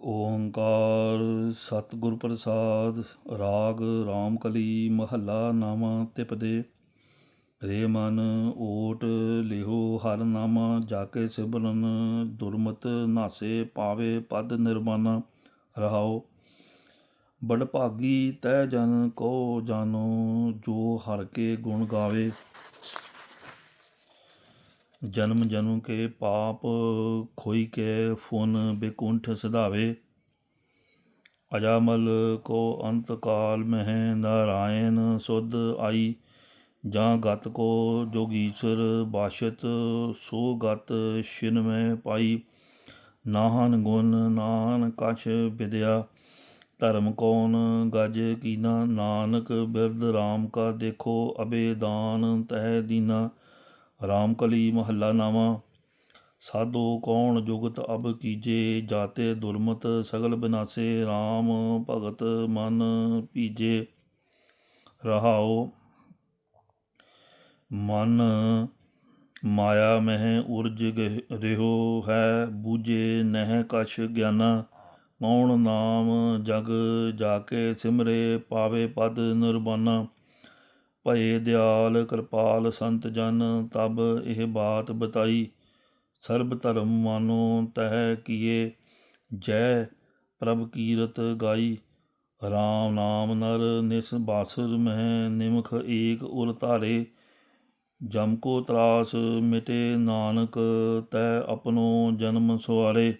ਓੰਕਾਰ ਸਤਿਗੁਰ ਪ੍ਰਸਾਦ, ਰਾਗ ਰਾਮਕਲੀ, ਮਹੱਲਾ ਨਾਮਾ ਤਿਪਦੇ ਰੇ ਮਨ ਓਟ ਲਿਹੋ, ਹਰ ਨਾਮਾ ਜਾ ਕੇ ਸਿਮਰਨ, ਦੁਰਮਤ ਨਾਸੇ ਪਾਵੇ ਪਦ ਨਿਰਮਾਨਾ, ਰਹਾਓ। ਬੜ ਭਾਗੀ ਤੈ ਜਨ ਕੋ ਜਾਨੋ, ਜੋ ਹਰ ਕੇ ਗੁਣ ਗਾਵੇ। ਜਨਮ ਜਨਮ ਕੇ ਪਾਪ ਖੋਈ ਕੇ ਫੁਨ ਬੇਕੁੰਠ ਸਿਧਾਵੇ। ਅਜਾਮਲ ਕੋ ਅੰਤ ਕਾਲ ਮਹਿ ਨਾਰਾਇਣ ਸੁਧ ਆਈ। ਜਾਂ ਗਤ ਕੋ ਜੋਗੀਸ਼ਰ ਬਾਸ਼ਤ, ਸੋ ਗਤ ਛਿਨ ਮੈਂ ਪਾਈ। ਨਾਹਨ ਗੁਣ ਨਾਨ ਕਛ ਵਿਦਿਆ, ਧਰਮ ਕੌਣ ਗਜ ਕੀਨਾ। ਨਾਨਕ ਬਿਰਧ RAM ਕਾ ਦੇਖੋ, ਅਬੇ ਦਾਨ ਤਹਿ ਦੀਨਾ। ਰਾਮ ਕਲੀ ਮਹੱਲਾ ਨਾਵਾਂ। ਸਾਧੋ ਕੌਣ ਜੁਗਤ ਅਬ ਕੀਜੇ, ਜਾਤੇ ਦੁਰਮਤ ਸਗਲ ਬਿਨਾਸੇ RAM ਭਗਤ ਮਨ ਪੀਜੇ ਰਹਾਓ ਮਨ ਮਾਇਆ ਮਹਿ ਉਰਜ ਰਿਹੋ ਹੈ ਬੂਝੇ ਨਹਿ ਕਛ ਗਿਆਨਾ। ਕੌਣ ਨਾਮ ਜਗ ਜਾ ਕੇ ਸਿਮਰੇ ਪਾਵੇ ਪਦ ਨਿਰਬਾਨਾ ਭਏ ਦਿਆਲ ਕਿਰਪਾਲ ਸੰਤ ਜਨ, ਤਬ ਇਹ ਬਾਤ ਬਤਾਈ। ਸਰਬ ਧਰਮ ਮਾਨੋ ਤਹਿ ਕੀਏ, ਜੈ ਪ੍ਰਭ ਕੀਰਤ ਗਾਈ। ਰਾਮ ਨਾਮ ਨਰ ਨਿਸ ਬਾਸੁਰ ਮਹਿ ਨਿਮਖ ਏਕ ਉਰ ਧਾਰੇ। ਜਮ ਕੋ ਤਰਾਸ ਮਿਟੇ ਨਾਨਕ, ਤੈ ਆਪਣੋ ਜਨਮ ਸੁਆਰੇ।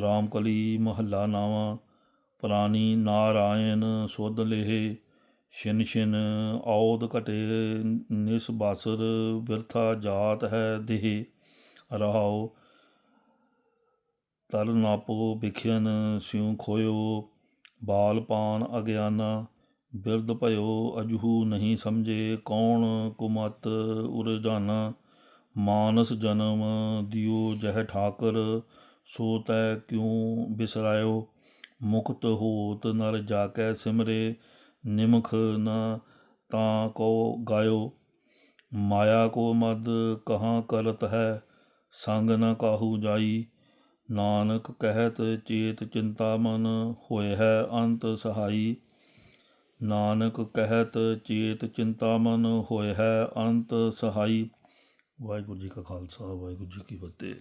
ਰਾਮ ਕਲੀ ਮਹੱਲਾ ਨਾਵਾ, ਪ੍ਰਾਨੀ ਨਾਰਾਇਣ ਸੁਧ ਲੇਹ। ਛਿਨ ਛਿਨ ਔਦ ਘਟੇ ਨਿਸ ਬਾਸਰ ਬਿਰਥਾ ਜਾਤ ਹੈ ਦੇਹ, ਰਹਾਉ ਤਲ ਨਾਪੋ ਵਿਖਿਆਨ ਸਿਉ ਖੋਇਓ, ਬਾਲ ਪਾਨ ਅਗਿਆਨਾ, ਬਿਰਧ ਭਇਓ ਅਜਹੂ ਨਹੀਂ ਸਮਝੇ, ਕੌਣ ਕੁਮਤ ਉਰਜਾਨਾ, ਮਾਨਸ ਜਨਮ ਦਿਓ ਜਹ ਠਾਕਰ, ਸੋ ਤੈ ਕਿਉ ਬਿਸਰਾਇਓ, ਮੁਕਤ ਹੋਤ ਨਰ ਜਾ ਕੈ ਸਿਮਰੇ ਨਿਮਖ ਨ ਤਾਂ ਕੋ ਗਾਇਓ, ਮਾਇਆ ਕੋ ਮਦ ਕਹਾਂ ਕਰਤ ਹੈ, ਸੰਗ ਨ ਕਾਹੂ ਜਾਈ। ਨਾਨਕ ਕਹਿਤ ਚੇਤ ਚਿੰਤਾ ਮਨ ਹੋਏ ਹੈ ਅੰਤ ਸਹਾਈ। ਨਾਨਕ ਕਹਿਤ ਚੇਤ ਚਿੰਤਾ ਮਨ ਹੋਏ ਹੈ ਅੰਤ ਸਹਾਈ। ਵਾਹਿਗੁਰੂ ਜੀ ਕਾ ਖਾਲਸਾ, ਵਾਹਿਗੁਰੂ ਜੀ ਕੀ ਫਤਿਹ।